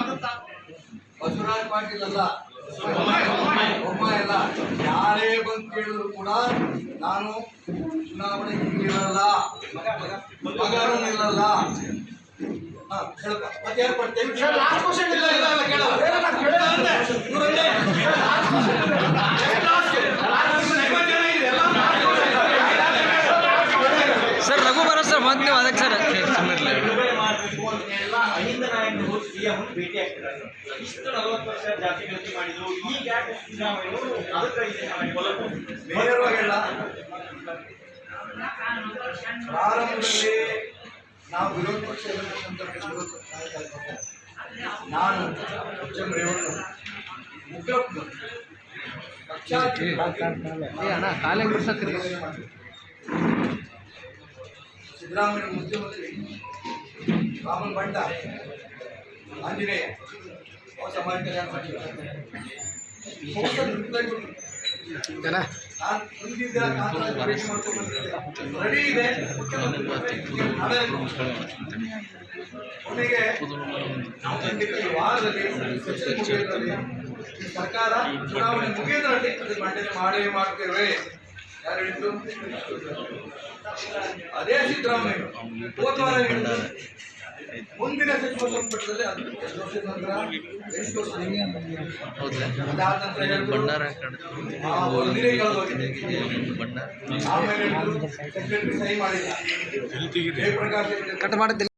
ಆಗುತ್ತಾ ಬಸವರಾಜ್ ಪಾಟೀಲ್ ಅಲ್ಲ. ಒಮ್ಮ ಯಾರೇ ಬಂದು ಕೇಳಿದ್ರು ಕೂಡ ನಾನು ಚುನಾವಣೆ ನಿಲ್ಲಲ್ಲ ಪಗಾರ ನಿಲ್ಲಲ್ಲ. ಮತ್ತೆ ಯಾರು ಇದೆ ನಾವು ಕೊಲ್ಲಬೇಕು ನೇರವಾಗಿ ಹೇಳ ಪ್ರಾರಂಭದಲ್ಲಿ ನಾವು ವಿರೋಧ ಪಕ್ಷ ಇರತಕ್ಕಂಥ ವಿರೋಧ ಪಕ್ಷ ನಾಯಕ ಆಗಿದ್ದೆ. ನಾನು ರೇವಣ್ಣ ಉಗ್ರಪ್ಪ ಅಣ್ಣ ಕಾಲೇ ಬಿಡ್ಸಕ್ರಿ ಸಿದ್ದರಾಮಯ್ಯ ಮುಖ್ಯಮಂತ್ರಿ ರಾಮನ್ ಭಟ್ಟ ಆಂಜನೇಯ ಹೊಸ ಸಮಾಜ ಕಲ್ಯಾಣ ನಾನು ಮಾಡ್ಕೊಂಡು. ರೆಡಿ ಇದೆ ಕೊನೆಗೆ ವಾರದಲ್ಲಿ ಸರ್ಕಾರ ಚುನಾವಣೆ ಮುಗಿಯೋದ್ರಲ್ಲಿ ಅದು ಮಂಡನೆ ಮಾಡೇ ಮಾಡ್ತೇವೆ. ಯಾರು ಹೇಳಿದ್ರು ಅದೇ ಸಿದ್ದರಾಮಯ್ಯ. ಹೋದವಾರ ಹೇಳಿದ್ದಾರೆ ಮುಂದಿನ ಸಚಿವ ಸಂಪುಟದಲ್ಲಿ ಅದು ಎಷ್ಟು ವರ್ಷದ ನಂತರ ಎಂಟು ವರ್ಷ ಅದಾದ ನಂತರ ಒಂದಿನೇ ಕಳೆದೋಗಿದೆ. ಆಮೇಲೆ ಸಹಿ ಮಾಡಿಲ್ಲ ಜಯಪ್ರಕಾಶ್